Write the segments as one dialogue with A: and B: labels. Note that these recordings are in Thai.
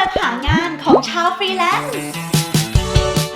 A: ว็บหางานของชาวฟรีแลนซ์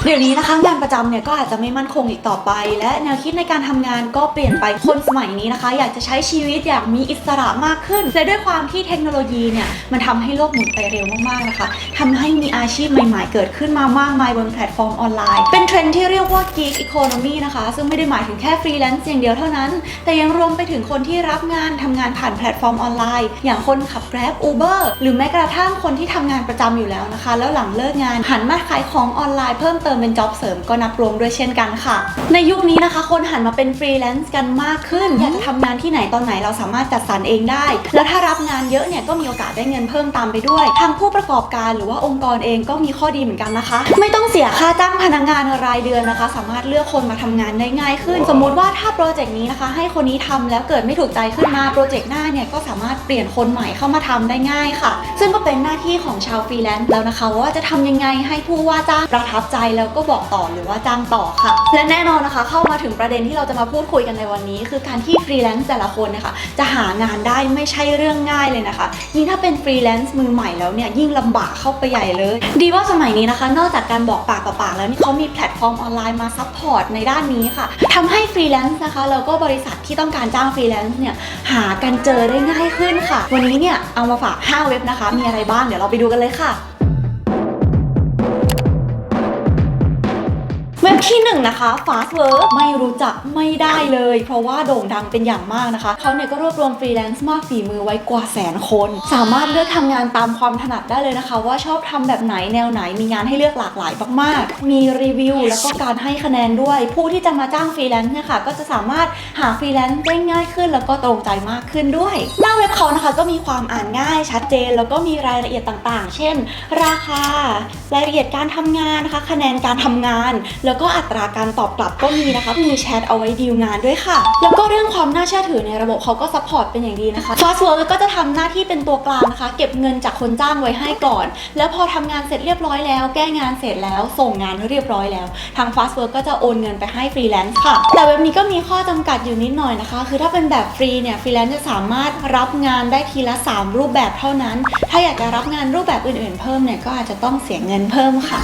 A: เดี๋ยวนี้นะคะงานประจำเนี่ยก็อาจจะไม่มั่นคงอีกต่อไป และแนวคิดในการทำงานก็เปลี่ยนไปคนสมัยนี้นะคะ อยากจะใช้ชีวิตอยางมีอิสระมากขึ้นและด้วยความที่เทคโนโลยีเนี่ยมันทำให้โลกหมุนไปเร็วมากๆนะคะทำให้มีอาชีพใหม่ ๆ เกิดขึ้นมามากมายบนแพลตฟอร์มออนไลน์ เป็นเทรนด์ที่เรียกว่า Geek Economy นะคะ ซึ่งไม่ได้หมายถึงแค่ฟรีแลนซ์อย่างเดียวเท่านั้น แต่ยังรวมไปถึงคนที่รับงานทำงานผ่านแพลตฟอร์มออนไลน์ อย่างคนขับ Grab Uber หรือแม้กระทั่งคนที่ทำงานประจำอยู่แล้วนะคะ แล้วหลังเลิกงานหันมาขายของออนไลน์เพิ่มเติมเป็นจ็อบเสริมก็นับรวมด้วยเช่นกันค่ะ ในยุคนี้นะคะ คนหันมาเป็นฟรีแลนซ์กันมากขึ้น อยากจะทำงานที่ไหนตอนไหนเราสามารถจัดสรรเองได้ แล้วถ้ารับงานเยอะเนี่ยก็มีโอกาสได้เงินเพิ่มตามไปด้วย ทางผู้ประกอบการหรือว่าองค์กรเองก็มีข้อดีเหมือนกันนะคะ ไม่ต้องเสียค่าจ้างพนักงานรายเดือนนะคะ สามารถเลือกคนมาทำงานได้ง่ายขึ้น สมมุติว่าถ้าโปรเจกต์นี้นะคะ ให้คนนี้ทำแล้วเกิดไม่ถูกใจขึ้นมาโปรเจกต์หน้าเนี่ยก็สามารถเปลี่ยนคนใหม่เข้ามาทำได้ง่ายค่ะ ซึ่งก็เป็นหน้าที่ของชาวฟรีแลนซ์แล้วนะคะ ว่าจะทำยังไงให้ผู้ว่าจ้างประทับใจแล้วก็บอกต่อหรือว่าจ้างต่อค่ะ และแน่นอนนะคะ เข้ามาถึงประเด็นที่เราจะมาพูดคุยกันในวันนี้ คือการที่ฟรีแลนซ์แต่ละคนนะคะจะหางานได้ไม่ใช่เรื่องง่ายเลยนะคะ ยิ่งถ้าเป็นฟรีแลนซ์มือใหม่แล้วเนี่ยยิ่งลำบากเข้าไปใหญ่เลย ดีว่าสมัยนี้นะคะ นอกจากการบอกปากต่อปากแล้วนี่เขามีแพลตฟอร์มออนไลน์มาซัพพอร์ตในด้านนี้ค่ะทำให้ฟรีแลนซ์นะคะแล้วก็บริษัทที่ต้องการจ้างฟรีแลนซ์เนี่ยหากันเจอได้ง่ายขึ้นค่ะ วันนี้เนี่ยเอามาฝาก 5 เว็บนะคะ มีอะไรบ้างเดี๋ยวเราไปดูกันเลยค่ะ ที่1นะคะ Fastwork ไม่รู้จักไม่ได้เลย เพราะว่าโด่งดังเป็นอย่างมากนะคะ เขาเนี่ยก็รวบรวมฟรีแลนซ์มากฝีมือไว้กว่าแสนคน สามารถเลือกทำงานตามความถนัดได้เลยนะคะ ว่าชอบทำแบบไหนแนวไหนมีงานให้เลือกหลากหลายมากๆ มีรีวิวแล้วก็การให้คะแนนด้วย ผู้ที่จะมาจ้างฟรีแลนซ์เนี่ยค่ะก็จะสามารถหาฟรีแลนซ์ได้ง่ายขึ้น แล้วก็ตรงใจมากขึ้นด้วย หน้าเว็บเขานะคะก็มีความอ่านง่ายชัดเจน แล้วก็มีรายละเอียดต่างๆ เช่น ราคา รายละเอียดการทำงานนะคะ คะแนนการทำงาน แล้วก็อัตราการตอบกลับก็มีนะคะ มีแชทเอาไว้ดีลงานด้วยค่ะ แล้วก็เรื่องความน่าเชื่อถือในระบบเขาก็ซัพพอร์ตเป็นอย่างดีนะคะ Fastwork ก็จะทำหน้าที่เป็นตัวกลางนะคะ เก็บเงินจากคนจ้างไว้ให้ก่อน แล้วพอทำงานเสร็จเรียบร้อยแล้ว แก้งานเสร็จแล้ว ส่งงานเรียบร้อยแล้ว ทาง Fastwork ก็จะโอนเงินไปให้ฟรีแลนซ์ค่ะ แต่เว็บนี้ก็มีข้อจำกัดอยู่นิดหน่อยนะคะ คือถ้าเป็นแบบฟรีเนี่ยฟรีแลนซ์จะสามารถรับงานได้ทีละ 3 รูปแบบเท่านั้น ถ้าอยากจะรับงานรูปแบบอื่น ๆ เพิ่มเนี่ยก็อาจจะต้องเสียเงินเพิ่มค่ะ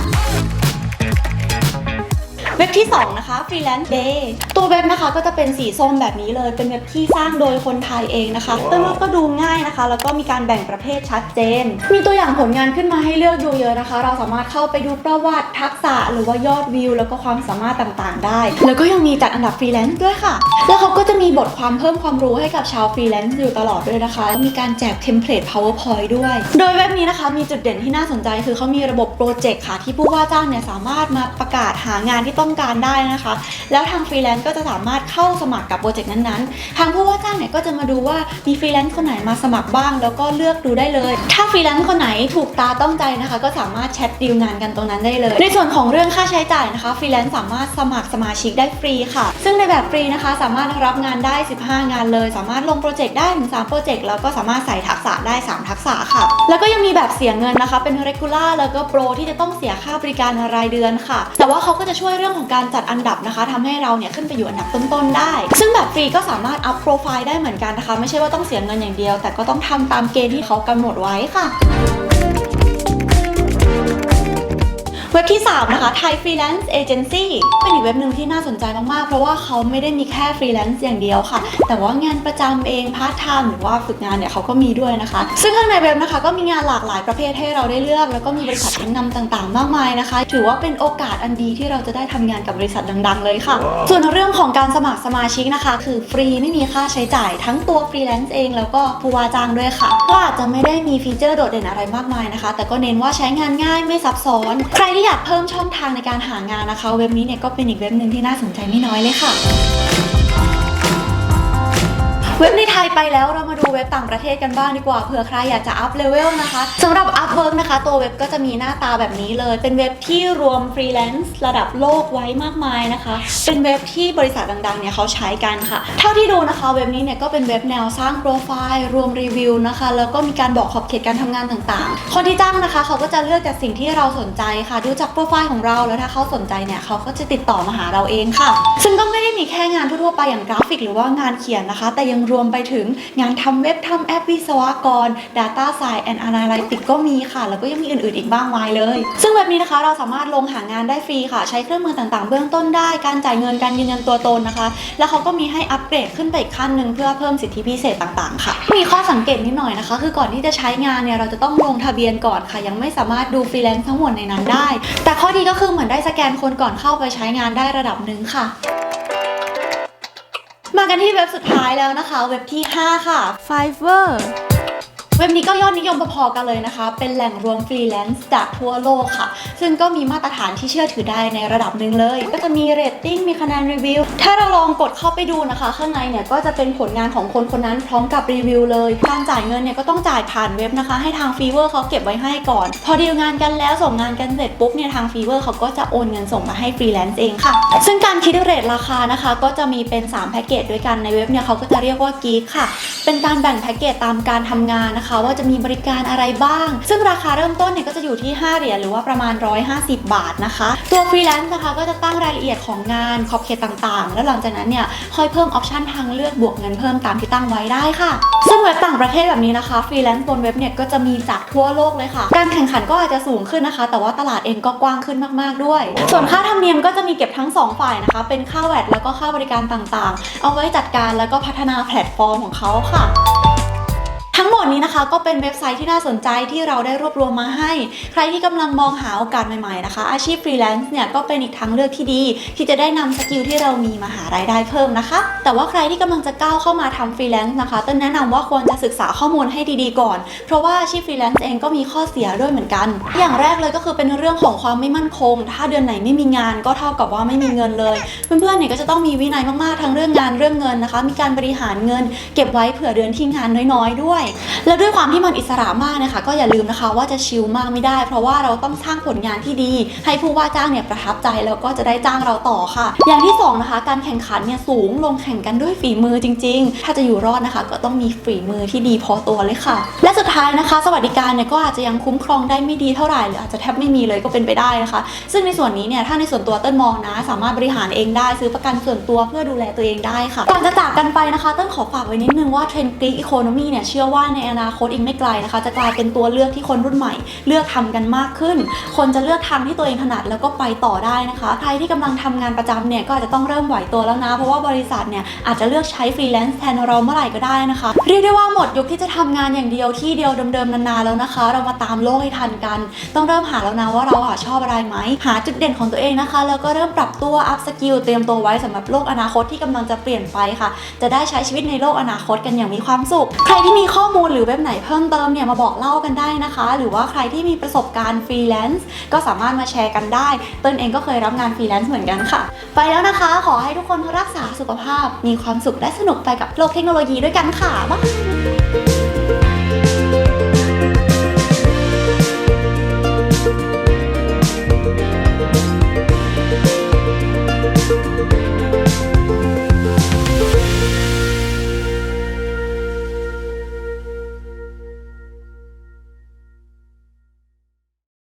A: เว็บที่ 2 นะคะ Freelance Day ตัวเว็บนะคะก็จะเป็นสีส้มแบบนี้เลย เป็นเว็บที่สร้างโดยคนไทยเองนะคะแต่ว่าก็ดูง่ายนะคะ แล้วก็มีการแบ่งประเภทชัดเจน มีตัวอย่างผลงานขึ้นมาให้เลือกดูเยอะนะคะ เราสามารถเข้าไปดูประวัติทักษะหรือว่ายอดวิว แล้วก็ความสามารถต่างๆ ได้ แล้วก็ยังมีจัดอันดับฟรีแลนซ์ด้วยค่ะ แล้วเขาก็จะมีบทความเพิ่มความรู้ให้กับชาวฟรีแลนซ์อยู่ตลอดด้วยนะคะแล้วมีการแจกเทมเพลต powerpoint ด้วย โดยเว็บนี้นะคะมีจุดเด่นที่น่าสนใจคือเขามีระบบโปรเจกต์ค่ะที่ผู้ว่าจ้างเนี่ยสามารถมาประกาศหางานที่ต้องการได้นะคะ แล้วทางฟรีแลนซ์ก็จะสามารถเข้าสมัครกับโปรเจกต์นั้นๆ ทางผู้ว่าจ้างเนี่ยก็จะมาดูว่ามีฟรีแลนซ์คนไหนมาสมัครบ้าง แล้วก็เลือกดูได้เลย ถ้าฟรีแลนซ์คนไหนถูกตาต้องใจนะคะ ก็สามารถแชทดีลงานกันตรงนั้นได้เลย ในส่วนของเรื่องค่าใช้จ่ายนะคะฟรีแลนซ์สามารถสมัครสมาชิกได้ฟรีค่ะ ซึ่งในแบบฟรีนะคะ สามารถรับงานได้ 15 งานเลย สามารถลงโปรเจกต์ได้ถึง3โปรเจกต์แล้วก็สามารถใส่ทักษะได้ 3 ทักษะค่ะ แล้วก็ยังมีแบบเสียเงินนะคะ เป็น regular แล้วก็โปรที่จะต้องเสียค่าบริการรายเดือนค่ะ แต่ว่าเขาก็จะช่วยเรื่องของการจัดอันดับนะคะทำให้เราเนี่ยขึ้นไปอยู่อันดับต้นๆได้ ซึ่งแบบฟรีก็สามารถอัพโปรไฟล์ได้เหมือนกันนะคะ ไม่ใช่ว่าต้องเสียเงินอย่างเดียว แต่ก็ต้องทำตามเกณฑ์ที่เขากำหนดไว้ค่ะ เว็บที่ 3 นะคะ Thai Freelance Agency เป็นอีกเว็บหนึ่งที่น่าสนใจมาก ๆ เพราะว่าเขาไม่ได้มีแค่ฟรีแลนซ์อย่างเดียวค่ะ แต่ว่างานประจำเองพาร์ทไทม์หรือว่าฝึกงานเนี่ยเขาก็มีด้วยนะคะ ซึ่งข้างในเว็บนะคะก็มีงานหลากหลายประเภทให้เราได้เลือก แล้วก็มีบริษัทชั้นนำต่าง ๆ มากมายนะคะ ถือว่าเป็นโอกาสอันดีที่เราจะได้ทำงานกับบริษัทดัง ๆ เลยค่ะ ส่วนเรื่องของการสมัครสมาชิกนะคะ คือฟรีไม่มีค่าใช้จ่ายทั้งตัวฟรีแลนซ์เอง แล้วก็ผู้ว่าจ้างด้วยค่ะก็อาจจะไม่ได้มีฟีเจอร์โดดเด่นอะไรมากมายนะคะ แต่ก็เน้นว่าใช้งานง่ายไม่ซับซ้อนใครที่อยากเพิ่มช่องทางในการหางานนะคะ เว็บนี้เนี่ยก็เป็นอีกเว็บหนึ่งที่น่าสนใจไม่น้อยเลยค่ะ เว็บในไทยไปแล้วเรามาดูเว็บต่างประเทศกันบ้างดีกว่าเผื่อใครอยากจะอัพเลเวลนะคะสำหรับ Upwork นะคะ ตัวเว็บก็จะมีหน้าตาแบบนี้เลย เป็นเว็บที่รวมฟรีแลนซ์ระดับโลกไว้มากมายนะคะ เป็นเว็บที่บริษัทดังๆเนี่ยเขาใช้กันค่ะ เท่าที่ดูนะคะเว็บนี้เนี่ยก็เป็นเว็บแนวสร้างโปรไฟล์รวมรีวิวนะคะ แล้วก็มีการบอกขอบเขตการทำงานต่างๆ คนที่จ้างนะคะเขาก็จะเลือกจากสิ่งที่เราสนใจค่ะ ดูจากโปรไฟล์ของเราแล้วถ้าเขาสนใจเนี่ยเขาก็จะติดต่อมาหาเราเองค่ะ ซึ่งก็ไม่ได้มีแค่งานทั่วๆไปอย่างกราฟิก หรือว่างานเขียนนะคะ แต่ยังรวมไปถึงงานทำเว็บทำแอปวิศวกร Data Science and Analytics ก็มีค่ะ แล้วก็ยังมีอื่นๆอีกบ้างมายเลย ซึ่งเว็บนี้นะคะเราสามารถลงหางานได้ฟรีค่ะ ใช้เครื่องมือต่างๆ เบื้องต้นได้การจ่ายเงินการยืนยันตัวตนนะคะ แล้วเขาก็มีให้อัปเกรดขึ้นไปอีกขั้นหนึ่งเพื่อเพิ่มสิทธิพิเศษต่างๆ ค่ะ มีข้อสังเกตนิดหน่อยนะคะ คือก่อนที่จะใช้งานเนี่ยเราจะต้องลงทะเบียนก่อนค่ะ ยังไม่สามารถดูฟรีแลนซ์ทั้งหมดในนั้นได้ แต่ข้อดีก็คือเหมือนได้สแกนคนก่อนเข้าไปใช้งานได้ระดับหนึ่งค่ะ กันที่เว็บสุดท้ายแล้วนะคะ เว็บที่ 5 ค่ะ Fiverr เว็บนี้ก็ยอดนิยมพอๆกันเลยนะคะ เป็นแหล่งรวมฟรีแลนซ์จากทั่วโลกค่ะ ซึ่งก็มีมาตรฐานที่เชื่อถือได้ในระดับหนึ่งเลย ก็จะมีเรตติ้ง มีคะแนนรีวิว ถ้าเราลองกดเข้าไปดูนะคะ ข้างในเนี่ยก็จะเป็นผลงานของคนคนนั้นพร้อมกับรีวิวเลย การจ่ายเงินเนี่ยก็ต้องจ่ายผ่านเว็บนะคะ ให้ทางฟีเวอร์เขาเก็บไว้ให้ก่อน พอดีลงานกันแล้วส่งงานกันเสร็จปุ๊บเนี่ยทางฟีเวอร์เขาก็จะโอนเงินส่งมาให้ฟรีแลนซ์เองค่ะ ซึ่งการคิดเรทราคานะคะ ก็จะมีเป็น3แพ็กเกจด้วยกันในเว็บเนี่ยเขาก็จะเรียกว่ากีค่ะ เป็นการแบ่งแพ็กเกจตามการทำงานนะคะว่าจะมีบริการอะไรบ้าง ซึ่งราคาเริ่มต้นเนี่ยก็จะอยู่ที่ 5 เหรียญหรือว่าประมาณ 150 บาทนะคะ ตัวฟรีแลนซ์นะคะก็จะตั้งรายละเอียดของงานขอบเขตต่างๆ แล้วหลังจากนั้นเนี่ยค่อยเพิ่มออปชันทางเลือกบวกเงินเพิ่มตามที่ตั้งไว้ได้ค่ะซึ่งเว็บต่างประเทศแบบนี้นะคะฟรีแลนซ์บนเว็บเนี่ยก็จะมีจากทั่วโลกเลยค่ะ การแข่งขันก็อาจจะสูงขึ้นนะคะ แต่ว่าตลาดเองก็กว้างขึ้นมากๆด้วย ส่วนค่าธรรมเนียมก็จะมีเก็บทั้งสองฝ่ายนะคะ เป็นค่าแวดแล้วก็ค่าบริการต่างๆ เอาไว้จัดการแล้วก็พัฒนาแพลตฟอร์มของเขาค่ะ ทั้งหมดนี้นะคะก็เป็นเว็บไซต์ที่น่าสนใจที่เราได้รวบรวมมาให้ ใครที่กำลังมองหาโอกาสใหม่ๆนะคะ อาชีพฟรีแลนซ์เนี่ยก็เป็นอีกทางเลือกที่ดี ที่จะได้นำสกิลที่เรามีมาหารายได้เพิ่มนะคะ แต่ว่าใครที่กำลังจะก้าวเข้ามาทำฟรีแลนซ์นะคะต้นแนะนำว่าควรจะศึกษาข้อมูลให้ดีๆก่อน เพราะว่าอาชีพฟรีแลนซ์เองก็มีข้อเสียด้วยเหมือนกัน อย่างแรกเลยก็คือเป็นเรื่องของความไม่มั่นคง ถ้าเดือนไหนไม่มีงานก็เท่ากับว่าไม่มีเงินเลย เพื่อนๆเนี่ยก็จะต้องมีวินัยมากๆทั้งเรื่องงานเรื่องเงินนะคะ มีการบริหารเงิน เก็บไว้เผื่อเดือนที่งานน้อยๆด้วยแล้วด้วยความที่มันอิสระมากนะคะก็อย่าลืมนะคะว่าจะชิลมากไม่ได้ เพราะว่าเราต้องสร้างผลงานที่ดี ให้ผู้ว่าจ้างเนี่ยประทับใจแล้วก็จะได้จ้างเราต่อค่ะ อย่างที่สองนะคะการแข่งขันเนี่ยสูงลงแข่งกันด้วยฝีมือจริง ๆ ถ้าจะอยู่รอดนะคะ ก็ต้องมีฝีมือที่ดีพอตัวเลยค่ะ และสุดท้ายนะคะ สวัสดิการเนี่ยก็อาจจะยังคุ้มครองได้ไม่ดีเท่าไหร่หรืออาจจะแทบไม่มีเลยก็เป็นไปได้นะคะ ซึ่งในส่วนนี้เนี่ยถ้าในส่วนตัวเต้นมองนะ สามารถบริหารเองได้ซื้อประกันส่วนตัวเพื่อดูแลตัวเองได้ค่ะก่อนจะจากกันไปนะคะเต้นขอฝากไว้นิดนึงว่าเทรนด์กรีกอีโคโนมีเนี่ยเชื่อว่าในอนาคตอีกไม่ไกลนะคะ จะกลายเป็นตัวเลือกที่คนรุ่นใหม่ เลือกทำกันมากขึ้น คนจะเลือกทางที่ตัวเองถนัดแล้วก็ไปต่อได้นะคะ ใครที่กำลังทำงานประจำเนี่ยก็อาจจะต้องเริ่มไหวตัวแล้วนะ เพราะว่าบริษัทเนี่ยอาจจะเลือกใช้ฟรีแลนซ์แทนเราเมื่อไหร่ก็ได้นะคะ เรียกได้ว่าหมดยุคที่จะทำงานอย่างเดียวที่เดียวเดิมๆนานๆแล้วนะคะ เรามาตามโลกให้ทันกัน ต้องเริ่มหาแล้วนะว่าเราชอบอะไรไหมหาจุดเด่นของตัวเองนะคะ แล้วก็เริ่มปรับตัวอัพสกิลเตรียมตัวไว้สำหรับโลกอนาคตที่กำลังจะเปลี่ยนไปค่ะ จะได้ใช้ชีวิตในโลกอนาคตกันอย่างมีความสุข ใครที่มีข้อข้อมูลหรือเว็บไหนเพิ่มเติมเนี่ยมาบอกเล่ากันได้นะคะ หรือว่าใครที่มีประสบการณ์ฟรีแลนซ์ก็สามารถมาแชร์กันได้ เต้นเองก็เคยรับงานฟรีแลนซ์เหมือนกันค่ะ ไปแล้วนะคะ ขอให้ทุกคนรักษาสุขภาพ มีความสุขและสนุกไปกับโลกเทคโนโลยีด้วยกันค่ะบ๊ายบาย